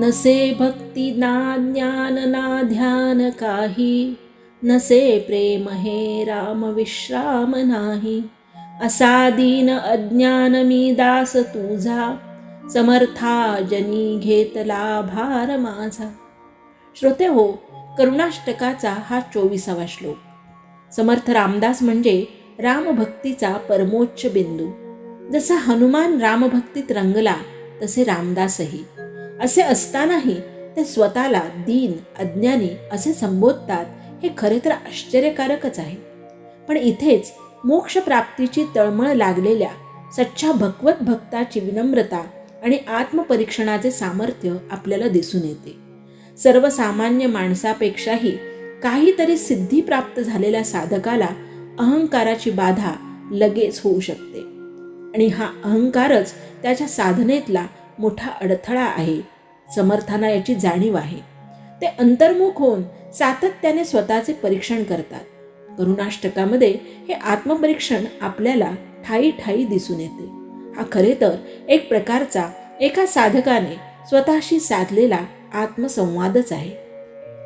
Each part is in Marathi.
नसे भक्ती ना ज्ञान ना ध्यान काही नसे प्रेम हे राम विश्राम नाही. असा दीन अज्ञान मी दास तुझा समर्था जनी घेतला भार माझा. श्रोते हो करुणाष्टकाचा हा चोवीसावा श्लोक. समर्थ रामदास म्हणजे रामभक्तीचा परमोच्च बिंदू. जसा हनुमान रामभक्तीत रंगला तसे रामदासही. असे असतानाही ते स्वतःला दीन अज्ञानी असे संबोधतात हे खरे तर आश्चर्यकारकच आहे. पण इथेच मोक्षप्राप्तीची तळमळ लागलेल्या सच्चा भगवत भक्ताची विनम्रता आणि आत्मपरीक्षणाचे सामर्थ्य आपल्याला दिसून येते. सर्वसामान्य माणसापेक्षाही काहीतरी सिद्धी प्राप्त झालेल्या साधकाला अहंकाराची बाधा लगेच होऊ शकते. आणि हा अहंकारच त्याच्या साधनेतला मोठा अडथळा आहे. समर्थांना याची जाणीव आहे. ते अंतर्मुख होऊन सातत्याने स्वतःचे परीक्षण करतात. करुणाष्टकामध्ये हे आत्मपरीक्षण आपल्याला ठाई ठाई दिसून येते. हा खरे तर एक प्रकारचा एका साधकाने स्वतःशी साधलेला आत्मसंवादच आहे.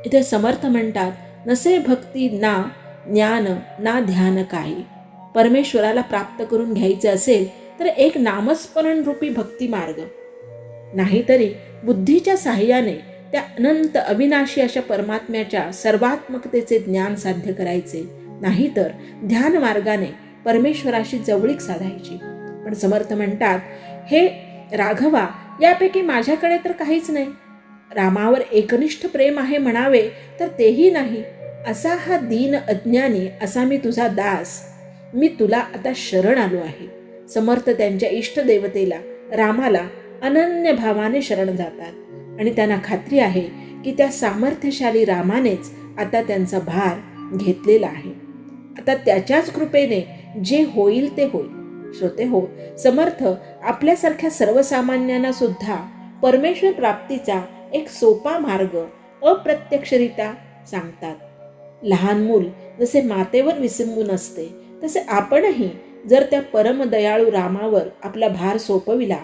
इथे समर्थ म्हणतात नसे भक्ती ना ज्ञान ना ध्यान काही. परमेश्वराला प्राप्त करून घ्यायचे असेल तर एक नामस्मरण रूपी भक्ती मार्ग नाहीतरी बुद्धीच्या साह्याने त्या अनंत अविनाशी अशा परमात्म्याच्या सर्वात्मकतेचे ज्ञान साध्य करायचे. नाहीतर ध्यान मार्गाने परमेश्वराशी जवळीक साधायची. पण समर्थ म्हणतात हे राघवा यापैकी माझ्याकडे तर काहीच नाही. रामावर एकनिष्ठ प्रेम आहे म्हणावे तर तेही नाही. असा हा दीन अज्ञानी असा मी तुझा दास. मी तुला आता शरण आलो आहे. समर्थ त्यांच्या इष्टदेवतेला रामाला अनन्य भावाने शरण जातात. आणि त्यांना खात्री आहे की त्या सामर्थ्यशाली रामानेच आता त्यांचा भार घेतलेला आहे. आता त्याच्याच कृपेने जे होईल ते होईल. श्रोते हो समर्थ आपल्यासारख्या सर्वसामान्यांना सुद्धा परमेश्वर प्राप्तीचा एक सोपा मार्ग अप्रत्यक्षरित्या सांगतात. लहान मूल जसे मातेवर विसंबून असते तसे आपणही जर त्या परमदयाळू रामावर आपला भार सोपविला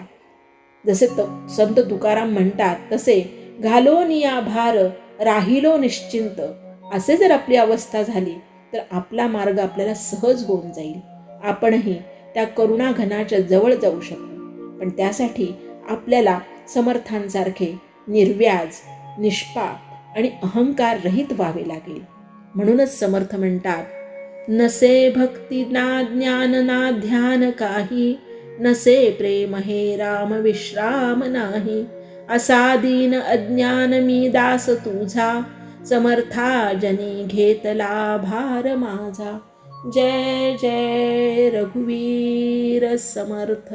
जसे त संत तुकाराम म्हणतात तसे घालोनिया भार राहिलो निश्चिंत. असे जर आपली अवस्था झाली तर आपला मार्ग आपल्याला सहज होऊन जाईल. आपणही त्या करुणा घनाच्या जवळ जाऊ शकतो पण त्यासाठी आपल्याला समर्थांसारखे निर्व्याज निष्पाप आणि अहंकार रहित व्हावे लागेल. म्हणूनच समर्थ म्हणतात नसे भक्ती ना ज्ञान ना ध्यान काही नसे प्रेम हे राम विश्राम नाही. असा दीन अज्ञान मी दास तुझा समर्था जनी घेतला भार माझा. जय जय रघुवीर समर्थ.